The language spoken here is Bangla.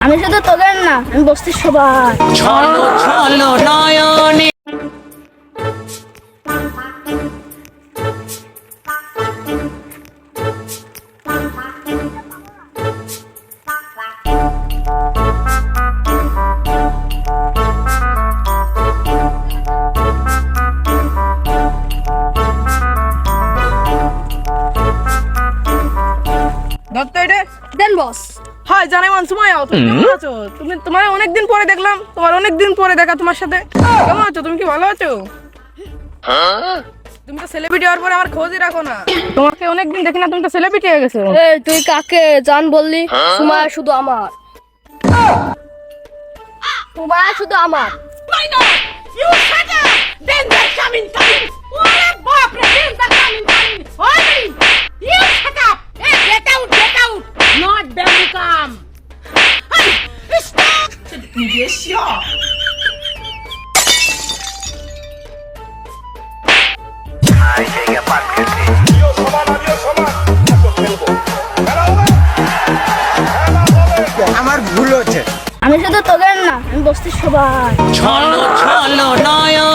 আমি শুধু তোদের না আমি বস্তির সবার। ছলো ছলো নয়নে। দত্ত এটা? দেন বস। হয় জানাই মান সময় আও তুমি কেমন আছো? তুমি তোমার অনেকদিন পরে দেখলাম তোমার অনেকদিন পরে দেখা তোমার সাথে। কেমন আছো? তুমি কি ভালো আছো? তুমি তো সেলিব্রিটি হওয়ার পরে আমার খোঁজই রাখো না। তোমাকে অনেকদিন দেখি না তুমি তো সেলিব্রিটি হয়ে গেছো। এই তুই কাকে জান বললি? সময় শুধু আমার। সময় শুধু আমার। হবে খেলা হবে আমার ভুল হচ্ছে। আমি শুধু তোদের না আমি বসতে সবাই। চলো চলো ছলো